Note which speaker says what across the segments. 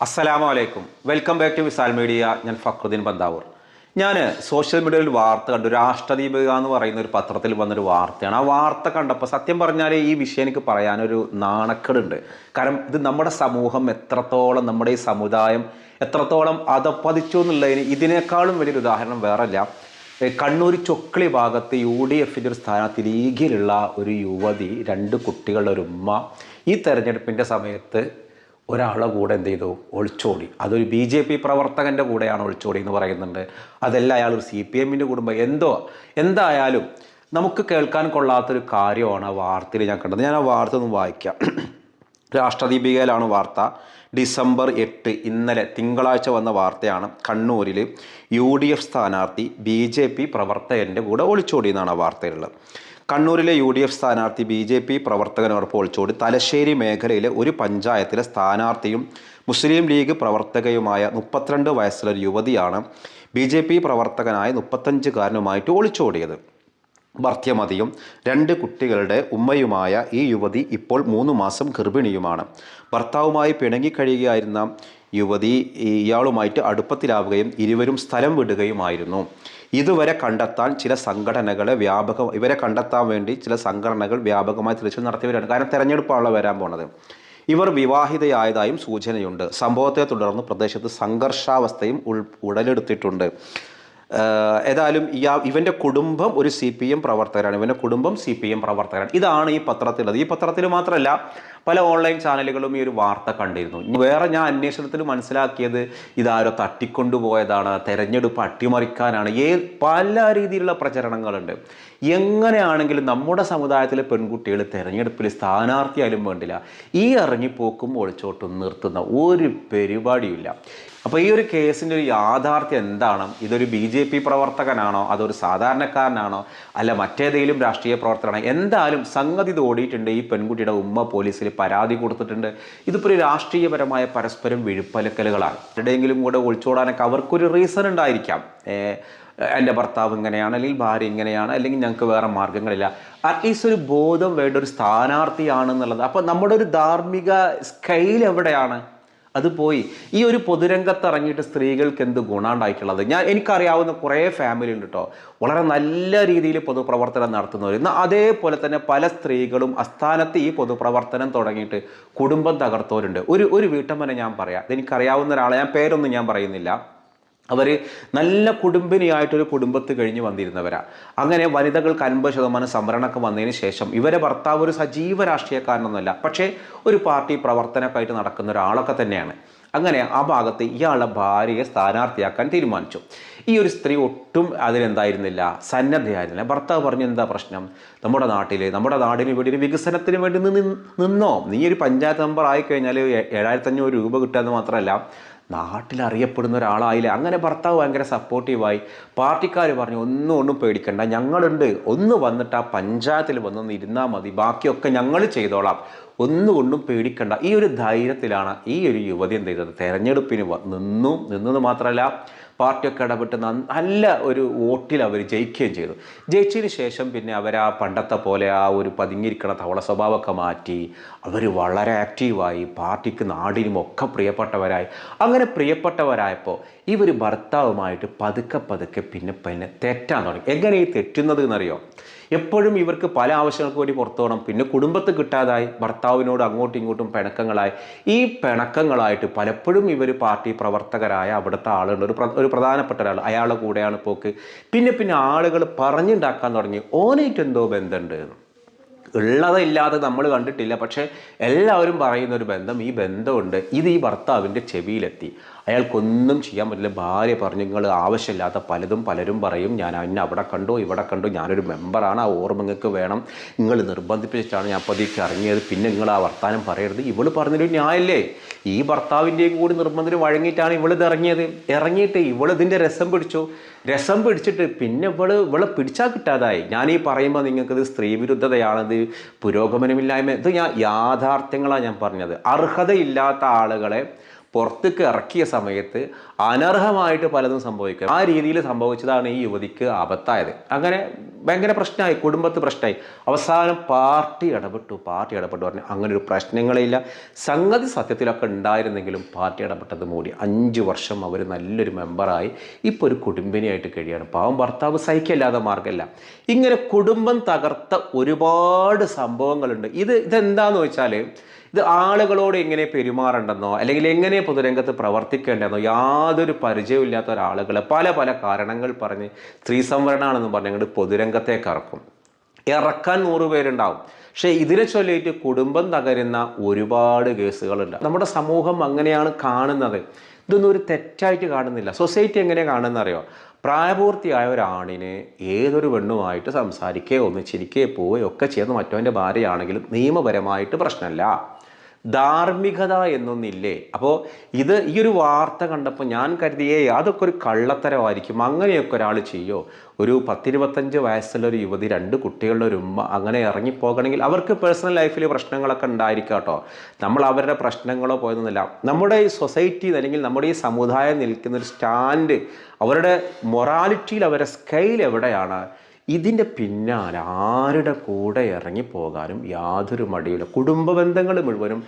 Speaker 1: അസ്സലാമു അലൈക്കും welcome back to Visal media. ഞാൻ ഫക്രുദ്ദീൻ ബന്ദാവൂർ. ഞാൻ സോഷ്യൽ മീഡിയയിൽ വാർത്ത കണ്ടു. രാഷ്ട്രദീപിക എന്ന് പറയുന്ന ഒരു പത്രത്തിൽ വന്നൊരു വാർത്തയാണ്. ആ വാർത്ത കണ്ടപ്പോൾ സത്യം പറഞ്ഞാൽ ഈ വിഷയം എനിക്ക് പറയാനൊരു നാണക്കേടുണ്ട്. കാരണം ഇത് നമ്മുടെ സമൂഹം എത്രത്തോളം നമ്മുടെ ഈ സമുദായം എത്രത്തോളം അതപ്പതിച്ചു എന്നുള്ളതിന് ഇതിനേക്കാളും വലിയൊരു ഉദാഹരണം വേറല്ല. കണ്ണൂർ ചൊക്കളി ഭാഗത്ത് യു ഡി എഫിന്റെ ഒരു സ്ഥാനാർത്ഥി ലീഗിലുള്ള ഒരു യുവതി രണ്ട് കുട്ടികളുടെ ഒരു ഉമ്മ ഈ തെരഞ്ഞെടുപ്പിന്റെ സമയത്ത് ഒരാളെ കൂടെ എന്ത് ചെയ്തു? ഒളിച്ചോടി. അതൊരു ബി ജെ പി പ്രവർത്തകന്റെ കൂടെയാണ് ഒളിച്ചോടി എന്ന് പറയുന്നുണ്ട്. അതല്ല അയാൾ ഒരു സി പി എമ്മിന്റെ കുടുംബം. എന്തോ എന്തായാലും നമുക്ക് കേൾക്കാൻ കൊള്ളാത്തൊരു കാര്യമാണ് ആ വാർത്തയിൽ ഞാൻ കണ്ടത്. ഞാൻ ആ വാർത്ത ഒന്ന് വായിക്കാം. രാഷ്ട്രദീപികയിലാണ് വാർത്ത. ഡിസംബർ എട്ട് ഇന്നലെ തിങ്കളാഴ്ച വന്ന വാർത്തയാണ് കണ്ണൂരിൽ യു ഡി എഫ് സ്ഥാനാർത്ഥി ബി ജെ പി പ്രവർത്തകന്റെ കൂടെ ഒളിച്ചോടി എന്നാണ് ആ കണ്ണൂരിലെ യു ഡി എഫ് സ്ഥാനാർത്ഥി ബി ജെ പി പ്രവർത്തകനോടൊപ്പം ഒളിച്ചോടി. തലശ്ശേരി മേഖലയിലെ ഒരു പഞ്ചായത്തിലെ സ്ഥാനാർത്ഥിയും മുസ്ലിം ലീഗ് പ്രവർത്തകയുമായ മുപ്പത്തിരണ്ട് വയസ്സുള്ള യുവതിയാണ് ബി ജെ പി പ്രവർത്തകനായ മുപ്പത്തഞ്ചുകാരനുമായിട്ട് ഒളിച്ചോടിയത്. ഭർത്യമതിയും രണ്ട് കുട്ടികളുടെ ഉമ്മയുമായ ഈ യുവതി ഇപ്പോൾ മൂന്ന് മാസം ഗർഭിണിയുമാണ്. ഭർത്താവുമായി പിണങ്ങിക്കഴിയുകയായിരുന്ന യുവതി ഇയാളുമായിട്ട് അടുപ്പത്തിലാവുകയും ഇരുവരും സ്ഥലം വിടുകയുമായിരുന്നു. ഇതുവരെ കണ്ടെത്താൻ ചില സംഘടനകളെ വ്യാപക ഇവരെ കണ്ടെത്താൻ വേണ്ടി ചില സംഘടനകൾ വ്യാപകമായി തിരച്ചിൽ നടത്തിയവരാണ്. കാരണം തെരഞ്ഞെടുപ്പാണല്ലോ വരാൻ പോണത്. ഇവർ വിവാഹിതയായതായും സൂചനയുണ്ട്. സംഭവത്തെ തുടർന്ന് പ്രദേശത്ത് സംഘർഷാവസ്ഥയും ഉടലെടുത്തിട്ടുണ്ട്. ഏതായാലും ഇയാ ഇവന്റെ കുടുംബം ഒരു സി പി എം പ്രവർത്തകരാണ്. ഇവന്റെ കുടുംബം സി പി എം പ്രവർത്തകരാണ്. ഇതാണ് ഈ പത്രത്തിലുള്ളത്. ഈ പത്രത്തിൽ മാത്രമല്ല പല ഓൺലൈൻ ചാനലുകളും ഈ ഒരു വാർത്ത കണ്ടിരുന്നു. വേറെ ഞാൻ അന്വേഷണത്തിൽ മനസ്സിലാക്കിയത് ഇതാരോ തട്ടിക്കൊണ്ടുപോയതാണ്. തെരഞ്ഞെടുപ്പ് അട്ടിമറിക്കാനാണ്. ഏ പല രീതിയിലുള്ള പ്രചരണങ്ങളുണ്ട്. എങ്ങനെയാണെങ്കിലും നമ്മുടെ സമുദായത്തിലെ പെൺകുട്ടികൾ തെരഞ്ഞെടുപ്പിൽ സ്ഥാനാർത്ഥിയായാലും വേണ്ടില്ല. ഈ ഇറങ്ങിപ്പോക്കും ഒളിച്ചോട്ടും നിർത്തുന്ന ഒരു പരിപാടിയില്ല അപ്പോൾ ഈ ഒരു കേസിന്റെ ഒരു യാഥാർത്ഥ്യം എന്താണ്? ഇതൊരു ബി ജെ പി പ്രവർത്തകനാണോ? അതൊരു സാധാരണക്കാരനാണോ? അല്ല മറ്റേതെങ്കിലും രാഷ്ട്രീയ പ്രവർത്തകനാണോ? എന്തായാലും സംഗതി തോടിയിട്ടുണ്ട് ഈ പെൺകുട്ടിയുടെ ഉമ്മ പോലീസിൽ പരാതി കൊടുത്തിട്ടുണ്ട്. ഇതിപ്പോൾ ഒരു രാഷ്ട്രീയപരമായ പരസ്പരം വിഴുപ്പലക്കലുകളാണ്. എവിടെയെങ്കിലും കൂടെ ഒളിച്ചോടാനൊക്കെ അവർക്കൊരു റീസൺ ഉണ്ടായിരിക്കാം. എന്റെ ഭർത്താവ് ഇങ്ങനെയാണ് അല്ലെങ്കിൽ ഭാര്യ ഇങ്ങനെയാണ് അല്ലെങ്കിൽ ഞങ്ങൾക്ക് വേറെ മാർഗങ്ങളില്ല അറ്റ്ലീസ്റ്റ് ഒരു ബോധം വേണ്ട ഒരു സ്ഥാനാർത്ഥിയാണെന്നുള്ളത്. അപ്പോൾ നമ്മുടെ ഒരു ധാർമ്മിക സ്കെയിൽ എവിടെയാണ്? അത് പോയി. ഈ ഒരു പൊതുരംഗത്ത് ഇറങ്ങിയിട്ട് സ്ത്രീകൾക്ക് എന്ത് ഗുണമുണ്ടായിട്ടുള്ളത് ഞാൻ എനിക്കറിയാവുന്ന കുറേ ഫാമിലി ഉണ്ട് കേട്ടോ വളരെ നല്ല രീതിയിൽ പൊതുപ്രവർത്തനം നടത്തുന്നവർ എന്നാൽ അതേപോലെ തന്നെ പല സ്ത്രീകളും അസ്ഥാനത്ത് ഈ പൊതുപ്രവർത്തനം തുടങ്ങിയിട്ട് കുടുംബം തകർത്തവരുണ്ട്. ഒരു ഒരു വീട്ടമ്മനെ ഞാൻ പറയാം. എനിക്കറിയാവുന്ന ഒരാളെ ഞാൻ പേരൊന്നും ഞാൻ പറയുന്നില്ല. അവർ നല്ല കുടുംബിനിയായിട്ടൊരു കുടുംബത്ത് കഴിഞ്ഞ് വന്നിരുന്നവരാണ് അങ്ങനെ വനിതകൾക്ക് അൻപത് ശതമാനം സംവരണമൊക്കെ വന്നതിന് ശേഷം ഇവരെ ഭർത്താവ് ഒരു സജീവ രാഷ്ട്രീയക്കാരനൊന്നുമല്ല പക്ഷേ ഒരു പാർട്ടി പ്രവർത്തനമൊക്കെ നടക്കുന്ന ഒരാളൊക്കെ തന്നെയാണ്. അങ്ങനെ ആ ഭാഗത്ത് ഇയാളുടെ ഭാര്യയെ സ്ഥാനാർത്ഥിയാക്കാൻ തീരുമാനിച്ചു. ഈ ഒരു സ്ത്രീ ഒട്ടും അതിനെന്തായിരുന്നില്ല സന്നദ്ധയായിരുന്നില്ല. ഭർത്താവ് പറഞ്ഞു എന്താ പ്രശ്നം? നമ്മുടെ നാട്ടിൽ നമ്മുടെ നാടിന് വേണ്ടി ഒരു വികസനത്തിന് വേണ്ടി നിന്നോ? നീ ഒരു പഞ്ചായത്ത് മെമ്പർ ആയിക്കഴിഞ്ഞാൽ ഏഴായിരത്തഞ്ഞൂറ് രൂപ കിട്ടുക എന്ന് മാത്രമല്ല നാട്ടിൽ അറിയപ്പെടുന്ന ഒരാളായില്ലേ? അങ്ങനെ ഭർത്താവ് ഭയങ്കര സപ്പോർട്ടീവായി പാർട്ടിക്കാർ പറഞ്ഞു ഒന്നും ഒന്നും പേടിക്കണ്ട. ഞങ്ങളുണ്ട്. ഒന്ന് വന്നിട്ട് ആ പഞ്ചായത്തിൽ വന്നൊന്ന് ഇരുന്നാൽ മതി. ബാക്കിയൊക്കെ ഞങ്ങൾ ചെയ്തോളാം. ഒന്നുകൊണ്ടും പേടിക്കണ്ട. ഈ ഒരു ധൈര്യത്തിലാണ് ഈ ഒരു യുവതി എന്ത് ചെയ്തത്? തെരഞ്ഞെടുപ്പിന് നിന്നു. നിന്നത് മാത്രമല്ല പാർട്ടിയൊക്കെ ഇടപെട്ട് നല്ല ഒരു വോട്ടിൽ അവർ ജയിക്കുകയും ചെയ്തു. ജയിച്ചതിന് ശേഷം പിന്നെ അവർ ആ പണ്ടത്തെ പോലെ ആ ഒരു പതുങ്ങിയിരിക്കണ തവള സ്വഭാവമൊക്കെ മാറ്റി അവർ വളരെ ആക്റ്റീവായി പാർട്ടിക്ക് നാടിനും ഒക്കെ പ്രിയപ്പെട്ടവരായി. അങ്ങനെ പ്രിയപ്പെട്ടവരായപ്പോൾ ഇവർ ഭർത്താവുമായിട്ട് പതുക്കെ പതുക്കെ പിന്നെ പിന്നെ തെറ്റാൻ തുടങ്ങി. എങ്ങനെ ഈ തെറ്റുന്നത് എന്നറിയോ? എപ്പോഴും ഇവർക്ക് പല ആവശ്യങ്ങൾക്ക് വേണ്ടി പുറത്തു പോകണം. പിന്നെ കുടുംബത്ത് കിട്ടാതായി ഭർത്താവിനോട് അങ്ങോട്ടും ഇങ്ങോട്ടും പിണക്കങ്ങളായി. ഈ പിണക്കങ്ങളായിട്ട് പലപ്പോഴും ഇവർ പാർട്ടി പ്രവർത്തകരായ അവിടുത്തെ ആളുകൾ ഒരു ഒരു പ്രധാനപ്പെട്ട ഒരാൾ അയാളുടെ കൂടെയാണ് പോക്ക്. പിന്നെ പിന്നെ ആളുകൾ പറഞ്ഞുണ്ടാക്കാൻ തുടങ്ങി. ഓനായിട്ട് എന്തോ ബന്ധമുണ്ട്? ഉള്ളതില്ലാതെ നമ്മൾ കണ്ടിട്ടില്ല. പക്ഷേ എല്ലാവരും പറയുന്ന ഒരു ബന്ധം ഈ ബന്ധമുണ്ട്. ഇത് ഈ ഭർത്താവിന്റെ ചെവിയിലെത്തി. അയാൾക്കൊന്നും ചെയ്യാൻ പറ്റില്ല. ഭാര്യ പറഞ്ഞു നിങ്ങൾ ആവശ്യമില്ലാത്ത പലതും പലരും പറയും. ഞാൻ എന്നെ അവിടെ കണ്ടു ഇവിടെ കണ്ടു. ഞാനൊരു മെമ്പറാണ് ആ ഓർമ്മ നിങ്ങൾക്ക് വേണം. നിങ്ങൾ നിർബന്ധിപ്പിച്ചിട്ടാണ് ഞാൻ പതിക്ക് ഇറങ്ങിയത്. പിന്നെ നിങ്ങൾ ആ വർത്താനം പറയരുത്. ഇവൾ പറഞ്ഞൊരു ന്യായല്ലേ? ഈ ഭർത്താവിന്റെയും കൂടി നിർബന്ധത്തിന് വഴങ്ങിയിട്ടാണ് ഇവളിത് ഇറങ്ങിയത്. ഇറങ്ങിയിട്ട് ഇവളിതിന്റെ രസം പിടിച്ചു. രസം പിടിച്ചിട്ട് പിന്നെ ഇവൾ ഇവളെ പിടിച്ചാൽ കിട്ടാതായി. ഈ പറയുമ്പോൾ നിങ്ങൾക്കിത് സ്ത്രീ വിരുദ്ധതയാണിത് പുരോഗമനമില്ലായ്മ. ഇത് ഞാൻ യാഥാർത്ഥ്യങ്ങളാണ് ഞാൻ പറഞ്ഞത്. അർഹതയില്ലാത്ത ആളുകളെ പുറത്തേക്ക് ഇറക്കിയ സമയത്ത് അനർഹമായിട്ട് പലതും സംഭവിക്കും. ആ രീതിയിൽ സംഭവിച്ചതാണ് ഈ യുവതിക്ക് ആപത്തായത്. അങ്ങനെ ഭയങ്കര പ്രശ്നമായി കുടുംബത്ത് പ്രശ്നമായി. അവസാനം പാർട്ടി ഇടപെട്ടു പാർട്ടി ഇടപെട്ടു പറഞ്ഞു അങ്ങനെ ഒരു പ്രശ്നങ്ങളില്ല. സംഗതി സത്യത്തിലൊക്കെ ഉണ്ടായിരുന്നെങ്കിലും പാർട്ടി ഇടപെട്ടത് മൂടി. അഞ്ച് വർഷം അവർ നല്ലൊരു മെമ്പറായി. ഇപ്പോൾ ഒരു കുടുംബിനിയായിട്ട് കഴിയാണ്. പാവം ഭർത്താവ് സഹിക്കല്ലാതെ മാർഗമല്ല ഇങ്ങനെ കുടുംബം തകർത്ത ഒരുപാട് സംഭവങ്ങളുണ്ട്. ഇത് ഇതെന്താന്ന് വെച്ചാൽ ഇത് ആളുകളോട് എങ്ങനെ പെരുമാറേണ്ടെന്നോ അല്ലെങ്കിൽ എങ്ങനെ പൊതുരംഗത്ത് പ്രവർത്തിക്കേണ്ടെന്നോ യാതൊരു പരിചയമില്ലാത്ത ഒരാളുകൾ പല പല കാരണങ്ങൾ പറഞ്ഞ് സ്ത്രീ സംവരണമാണെന്ന് പറഞ്ഞുകൊണ്ട് പൊതുരംഗത്തേക്ക് ഇറക്കും. ഇറക്കാൻ നൂറ് പേരുണ്ടാവും. പക്ഷേ ഇതിനെ ചൊല്ലിയിട്ട് കുടുംബം തകരുന്ന ഒരുപാട് കേസുകളുണ്ട്. നമ്മുടെ സമൂഹം അങ്ങനെയാണ് കാണുന്നത്. ഇതൊന്നും ഒരു തെറ്റായിട്ട് കാണുന്നില്ല. സൊസൈറ്റി എങ്ങനെ കാണുന്നറിയോ? പ്രായപൂർത്തിയായ ഒരാണിന് ഏതൊരു പെണ്ണുമായിട്ട് സംസാരിക്കുകയോ ഒന്നിച്ചിരിക്കുകയോ പോവുകയോ ഒക്കെ ചെയ്യുന്ന മറ്റവന്റെ ഭാര്യയാണെങ്കിലും നിയമപരമായിട്ട് പ്രശ്നമല്ല. ധാർമ്മികത എന്നൊന്നില്ലേ? അപ്പോൾ ഇത് ഈ ഒരു വാർത്ത കണ്ടപ്പോൾ ഞാൻ കരുതിയേ അതൊക്കെ ഒരു കള്ളത്തരമായിരിക്കും. അങ്ങനെയൊക്കെ ഒരാൾ ചെയ്യോ? ഒരു പത്തിരുപത്തഞ്ച് വയസ്സുള്ള ഒരു യുവതി രണ്ട് കുട്ടികളുടെ ഒരു ഉമ്മ അങ്ങനെ ഇറങ്ങിപ്പോകണമെങ്കിൽ അവർക്ക് പേഴ്സണൽ ലൈഫിൽ പ്രശ്നങ്ങളൊക്കെ ഉണ്ടായിരിക്കാം കേട്ടോ. നമ്മൾ അവരുടെ പ്രശ്നങ്ങളോ പോയതൊന്നുമില്ല. നമ്മുടെ ഈ സൊസൈറ്റി അല്ലെങ്കിൽ നമ്മുടെ ഈ സമുദായം നിൽക്കുന്ന ഒരു സ്റ്റാൻഡ് അവരുടെ മൊറാലിറ്റിയിൽ അവരുടെ സ്കെയിൽ എവിടെയാണ്? ഇതിന്റെ പിന്നാലെ ആരുടെ കൂടെ ഇറങ്ങി പോകാനും യാതൊരു മടിയില്ല. കുടുംബ ബന്ധങ്ങൾ മുഴുവനും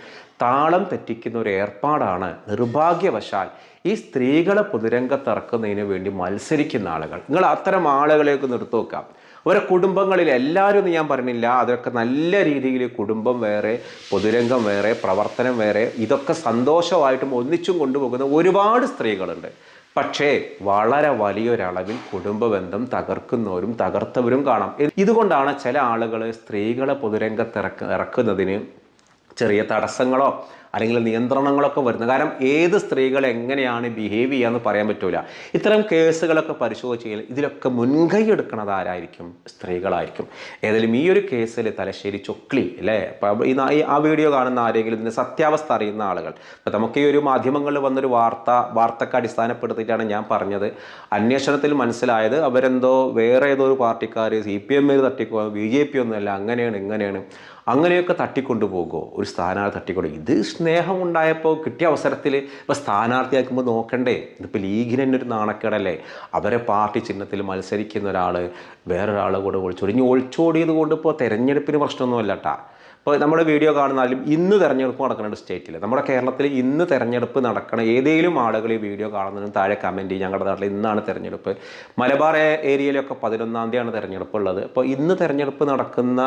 Speaker 1: താളം തെറ്റിക്കുന്ന ഒരു ഏർപ്പാടാണ് നിർഭാഗ്യവശാൽ ഈ സ്ത്രീകളെ പൊതുരംഗത്തിറക്കുന്നതിന് വേണ്ടി മത്സരിക്കുന്ന ആളുകൾ. നിങ്ങൾ അത്തരം ആളുകളെയൊക്കെ നിർത്തി നോക്കാം. അവരെ കുടുംബങ്ങളിൽ എല്ലാവരും ഞാൻ പറഞ്ഞില്ല. അതൊക്കെ നല്ല രീതിയിൽ കുടുംബം വേറെ പൊതുരംഗം വേറെ പ്രവർത്തനം വേറെ ഇതൊക്കെ സന്തോഷമായിട്ടും ഒന്നിച്ചും കൊണ്ടുപോകുന്ന ഒരുപാട് സ്ത്രീകളുണ്ട്. പക്ഷേ വളരെ വലിയൊരളവിൽ കുടുംബ ബന്ധം തകർക്കുന്നവരും തകർത്തവരും കാണാം. ഇതുകൊണ്ടാണ് ചില ആളുകൾ സ്ത്രീകളെ പൊതുരംഗത്ത് ഇറക്ക ഇറക്കുന്നതിന് ചെറിയ തടസ്സങ്ങളോ അല്ലെങ്കിൽ നിയന്ത്രണങ്ങളൊക്കെ വരുന്നത്. കാരണം ഏത് സ്ത്രീകൾ എങ്ങനെയാണ് ബിഹേവ് എന്ന് പറയാൻ പറ്റൂല. ഇത്തരം കേസുകളൊക്കെ പരിശോധിച്ച് കഴിഞ്ഞാൽ ഇതിലൊക്കെ മുൻകൈ എടുക്കുന്നത് ആരായിരിക്കും? സ്ത്രീകളായിരിക്കും. ഏതായാലും ഈ ഒരു കേസിൽ തലശ്ശേരി ചൊക്ലി അല്ലേ? ഈ ആ വീഡിയോ കാണുന്ന ആരെങ്കിലും ഇതിന്റെ സത്യാവസ്ഥ അറിയുന്ന ആളുകൾ. ഇപ്പം നമുക്ക് ഈ ഒരു മാധ്യമങ്ങളിൽ വന്നൊരു വാർത്ത വാർത്തക്ക് അടിസ്ഥാനപ്പെടുത്തിയിട്ടാണ് ഞാൻ പറഞ്ഞത്. അന്വേഷണത്തിൽ മനസ്സിലായത് അവരെന്തോ വേറെ ഏതോ ഒരു പാർട്ടിക്കാർ സി പി എമ്മിൽ തട്ടിക്കോ ബി ജെ പി ഒന്നുമല്ല അങ്ങനെയാണ് ഇങ്ങനെയാണ്. അങ്ങനെയൊക്കെ തട്ടിക്കൊണ്ടുപോകുമോ ഒരു സ്ഥാനാർത്ഥി തട്ടിക്കൊണ്ടു ഇത് സ്നേഹം ഉണ്ടായപ്പോൾ കിട്ടിയ അവസരത്തിൽ ഇപ്പോൾ സ്ഥാനാർത്ഥിയാക്കുമ്പോൾ നോക്കണ്ടേ ഇതിപ്പോൾ ലീഗിന് തന്നെ ഒരു നാണക്കേടല്ലേ? അവരെ പാർട്ടി ചിഹ്നത്തിൽ മത്സരിക്കുന്ന ഒരാൾ വേറൊരാളെ കൂടെ ഒളിച്ചോടി. ഇനി ഒളിച്ചോടിയത് കൊണ്ട് ഇപ്പോൾ തെരഞ്ഞെടുപ്പിന് പ്രശ്നമൊന്നുമല്ല കേട്ടാ ഇപ്പോൾ നമ്മുടെ വീഡിയോ കാണുന്നാലും ഇന്ന് തെരഞ്ഞെടുപ്പ് നടക്കുന്നുണ്ട് സ്റ്റേറ്റിൽ നമ്മുടെ കേരളത്തിൽ ഇന്ന് തെരഞ്ഞെടുപ്പ് നടക്കണ ഏതെങ്കിലും ആളുകൾ ഈ വീഡിയോ കാണുന്നതിനും താഴെ കമന്റ് ചെയ്യും. ഞങ്ങളുടെ നാട്ടിൽ ഇന്നാണ് തെരഞ്ഞെടുപ്പ്. മലബാർ ഏരിയയിലൊക്കെ പതിനൊന്നാം തീയതിയാണ് തെരഞ്ഞെടുപ്പ് ഉള്ളത്. അപ്പോൾ ഇന്ന് തെരഞ്ഞെടുപ്പ് നടക്കുന്ന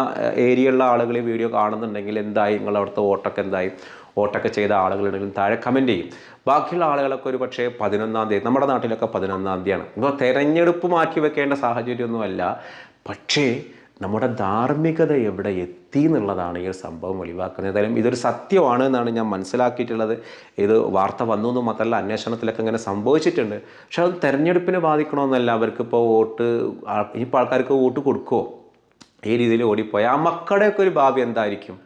Speaker 1: ഏരിയയിലുള്ള ആളുകൾ ഈ വീഡിയോ കാണുന്നുണ്ടെങ്കിൽ എന്തായി? നിങ്ങൾ അവിടുത്തെ വോട്ടൊക്കെ എന്തായി? വോട്ടൊക്കെ ചെയ്ത ആളുകളുണ്ടെങ്കിലും താഴെ കമന്റ് ചെയ്യും. ബാക്കിയുള്ള ആളുകളൊക്കെ ഒരു പക്ഷേ പതിനൊന്നാം തീയതി നമ്മുടെ നാട്ടിലൊക്കെ പതിനൊന്നാം തീയതിയാണ്. ഇപ്പോൾ തെരഞ്ഞെടുപ്പ് മാറ്റി വെക്കേണ്ട സാഹചര്യമൊന്നുമല്ല. പക്ഷേ നമ്മുടെ ധാർമ്മികത എവിടെ എത്തി? എന്നുള്ളതാണ് ഈ ഒരു സംഭവം വെളിവാക്കുന്നത് ഏതായാലും ഇതൊരു സത്യമാണ് എന്നാണ് ഞാൻ മനസ്സിലാക്കിയിട്ടുള്ളത്. ഇത് വാർത്ത വന്നു എന്ന് മാത്രമല്ല അന്വേഷണത്തിലൊക്കെ ഇങ്ങനെ സംഭവിച്ചിട്ടുണ്ട്. പക്ഷെ അത് തെരഞ്ഞെടുപ്പിനെ ബാധിക്കണമെന്നല്ല അവർക്കിപ്പോൾ വോട്ട് ഇനിയിപ്പോൾ ആൾക്കാർക്ക് വോട്ട് കൊടുക്കുമോ ഈ രീതിയിൽ ഓടിപ്പോയാൽ ആ മക്കളുടെയൊക്കെ ഒരു ഭാവി എന്തായിരിക്കും?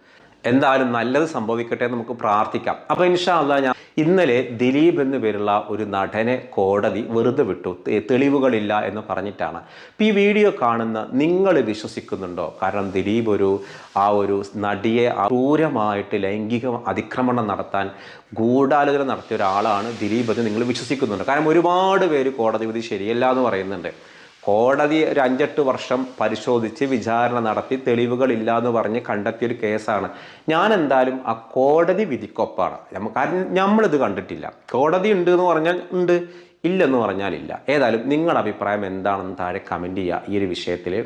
Speaker 1: എന്തായാലും നല്ലത് സംഭവിക്കട്ടെ നമുക്ക് പ്രാർത്ഥിക്കാം. അപ്പോൾ ഇൻഷാല്ല ഞാൻ ഇന്നലെ ദിലീപ് എന്നു പേരുള്ള ഒരു നടനെ കോടതി വെറുതെ വിട്ടു. തെളിവുകളില്ല എന്ന് പറഞ്ഞിട്ടാണ്. അപ്പോൾ ഈ വീഡിയോ കാണുന്ന നിങ്ങൾ വിശ്വസിക്കുന്നുണ്ടോ? കാരണം ദിലീപ് ഒരു ആ ഒരു നടിയെ ക്രൂരമായിട്ട് ലൈംഗിക അതിക്രമണം നടത്താൻ ഗൂഢാലോചന നടത്തിയ ഒരാളാണ് ദിലീപ് എന്ന് നിങ്ങൾ വിശ്വസിക്കുന്നുണ്ടോ. കാരണം ഒരുപാട് പേര് കോടതി വിധി ശരിയല്ല എന്ന് പറയുന്നുണ്ട്. കോടതി ഒരു അഞ്ചെട്ട് വർഷം പരിശോധിച്ച് വിചാരണ നടത്തി തെളിവുകളില്ല എന്ന് പറഞ്ഞ് കണ്ടെത്തിയൊരു കേസാണ്. ഞാൻ എന്തായാലും ആ കോടതി വിധിക്കൊപ്പാണ്. കാരണം നമ്മളിത് കണ്ടിട്ടില്ല. കോടതി ഉണ്ട് എന്ന് പറഞ്ഞാൽ ഉണ്ട് ഇല്ലെന്ന് പറഞ്ഞാൽ ഇല്ല. ഏതായാലും നിങ്ങളുടെ അഭിപ്രായം എന്താണെന്ന് താഴെ കമന്റ് ചെയ്യുക. ഈ ഒരു വിഷയത്തിൽ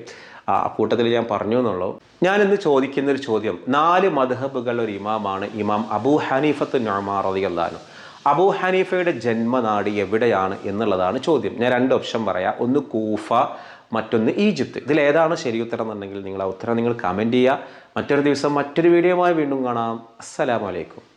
Speaker 1: ആ കൂട്ടത്തിൽ ഞാൻ പറഞ്ഞു എന്നുള്ളൂ. ഞാനിന്ന് ചോദിക്കുന്നൊരു ചോദ്യം. നാല് മധഹബുകൾ ഒരു ഇമാമാണ് ഇമാം അബൂ ഹനീഫത്ത് നൊമാർ റളിയല്ലാഹു അബൂ ഹനീഫയുടെ ജന്മനാട് എവിടെയാണ് എന്നുള്ളതാണ് ചോദ്യം. ഞാൻ രണ്ട് ഓപ്ഷൻ പറയാം. ഒന്ന് കൂഫ മറ്റൊന്ന് ഈജിപ്ത്. ഇതിൽ ഏതാണ് ശരി ഉത്തരം എന്നുണ്ടെങ്കിൽ നിങ്ങൾ ആ ഉത്തരം നിങ്ങൾ കമന്റ് ചെയ്യുക. മറ്റൊരു ദിവസം മറ്റൊരു വീഡിയോയുമായി വീണ്ടും കാണാം. അസ്സലാമലൈക്കും